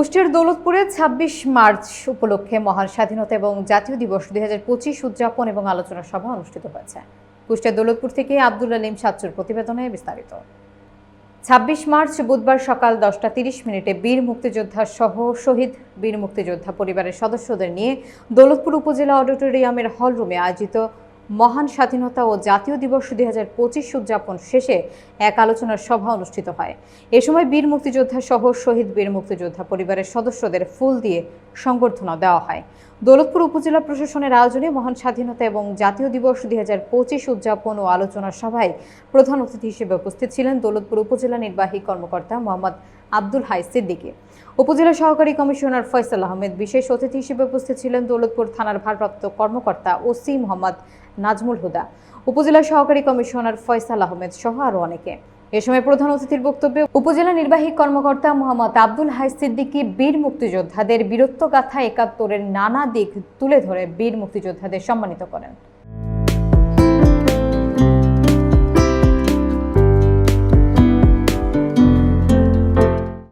কুষ্টিয়ার দৌলতপুরে ২৬ মার্চ উপলক্ষে মহান স্বাধীনতা এবং জাতীয় দিবস দুই হাজার পঁচিশ উদযাপন এবং আলোচনা সভা অনুষ্ঠিত হয়েছে। কুষ্টিয়ার দৌলতপুর থেকে আব্দুল আলিম সাচ্চুর প্রতিবেদনে বিস্তারিত। ছাব্বিশ মার্চ বুধবার সকাল দশটা তিরিশ মিনিটে বীর মুক্তিযোদ্ধা সহ শহীদ বীর মুক্তিযোদ্ধা পরিবারের সদস্যদের নিয়ে দৌলতপুর উপজেলা অডিটোরিয়ামের হলরুমে আয়োজিত মহান স্বাধীনতা ও জাতীয় দিবস দুই হাজার পঁচিশ উদযাপন শেষে এক আলোচনার সভা অনুষ্ঠিত হয়। এ সময় বীর মুক্তিযোদ্ধা সহ শহীদ বীর মুক্তিযোদ্ধা পরিবারের সদস্যদের ফুল দিয়ে সংবর্ধনা দেওয়া হয়। দৌলতপুর উপজেলা প্রশাসনের আয়োজনে মহান স্বাধীনতা এবং জাতীয় দিবস দুই হাজার পঁচিশ উদযাপন ও আলোচনা সভায় প্রধান অতিথি হিসেবে উপস্থিত ছিলেন দৌলতপুর উপজেলা নির্বাহী কর্মকর্তা মোহাম্মদ আব্দুল হাই সিদ্দিকী। উপজেলা সহকারী কমিশনার ফয়সাল আহমেদ, বিশেষ অতিথি হিসেবে উপস্থিত ছিলেন দৌলতপুর থানার ভারপ্রাপ্ত কর্মকর্তা ওসি মোহাম্মদ নাজমুল হুদা। উপজেলা সহকারী কমিশনার ফয়সাল আহমেদ সহ আরও অনেকে। এ সময় প্রধান অতিথির বক্তব্যে উপজেলা নির্বাহী কর্মকর্তা মোহাম্মদ আব্দুল হাই সিদ্দিকী, বীর মুক্তিযোদ্ধাদের বীরত্বগাথা একাত্তরের নানা দিক তুলে ধরে বীর মুক্তিযোদ্ধাদের সম্মানিত করেন।